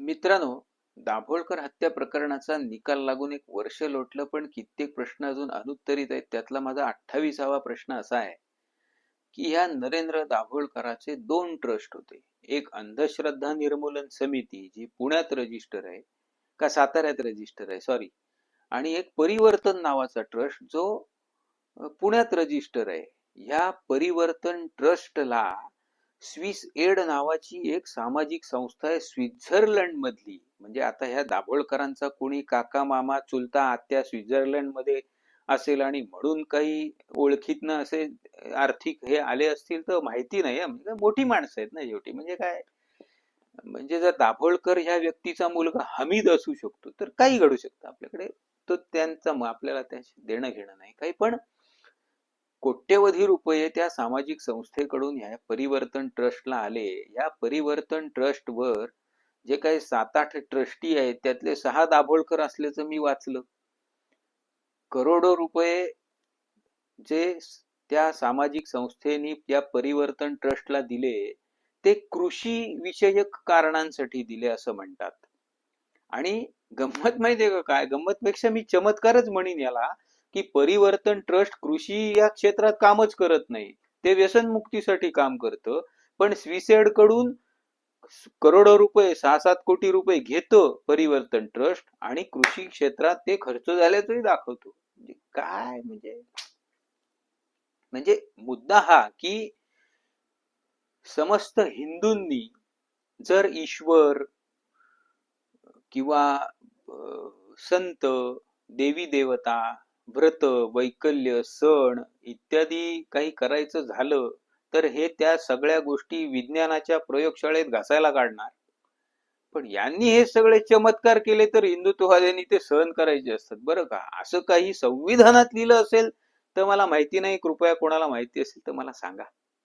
मित्रांनो दाभोळकर हत्या प्रकरणाचा निकाल लागून एक वर्ष लोटलं पण कित्येक प्रश्न अजून अनुत्तरित आहेत. त्यातला माझा अठ्ठावीसावा प्रश्न असा आहे की ह्या नरेंद्र दाभोळकराचे दोन ट्रस्ट होते. एक अंधश्रद्धा निर्मूलन समिती जी पुण्यात रजिस्टर आहे का साताऱ्यात रजिस्टर आहे सॉरी आणि एक परिवर्तन नावाचा ट्रस्ट जो पुण्यात रजिस्टर आहे. ह्या परिवर्तन ट्रस्टला स्विस एड नावाची एक सामाजिक संस्था आहे स्वित्झर्लंड मधली म्हणजे आता ह्या दाभोळकरांचा कोणी काका मामा चुलता आत्या स्वित्झर्लंडमध्ये असेल आणि म्हणून काही ओळखीतनं असे आर्थिक हे आले असतील तर माहिती नाही म्हणजे मोठी माणसं आहेत ना शेवटी. म्हणजे काय? म्हणजे जर दाभोळकर ह्या व्यक्तीचा मुलगा हमीद असू शकतो तर काही घडू शकतं. आपल्याकडे तो त्यांचा आपल्याला त्याशी देणं घेणं नाही. काही पण कोट्यवधी रुपये त्या सामाजिक संस्थेकडून ह्या परिवर्तन ट्रस्टला आले. या परिवर्तन ट्रस्ट वर जे काही सात आठ ट्रस्टी आहेत त्यातले सहा दाभोळकर असल्याचं मी वाचलं. करोडो रुपये जे त्या सामाजिक संस्थेनी या परिवर्तन ट्रस्टला दिले ते कृषी विषयक कारणांसाठी दिले असं म्हणतात. आणि गंमत माहितीये का काय? गंमत पेक्षा मी चमत्कारच म्हणीन याला. की परिवर्तन ट्रस्ट कृषी या क्षेत्रात कामच करत नाही. ते व्यसनमुक्तीसाठी काम करतं. पण स्विसेडकडून करोडो रुपये सहा सात कोटी रुपये घेतं परिवर्तन ट्रस्ट आणि कृषी क्षेत्रात ते खर्च झाल्याचंही दाखवतो. म्हणजे काय म्हणजे? म्हणजे मुद्दा हा की समस्त हिंदूंनी जर ईश्वर किंवा संत देवी देवता व्रत वैकल्य सण इत्यादी काही करायचं झालं तर हे त्या सगळ्या गोष्टी विज्ञानाच्या प्रयोगशाळेत घासायला काढणार. पण यांनी हे सगळे चमत्कार केले तर हिंदुत्ववाद्यांनी ते सहन करायचे असतात. बरं का? असं काही संविधानात लिहिलं असेल तर मला माहिती नाही. कृपया कोणाला माहिती असेल तर मला सांगा.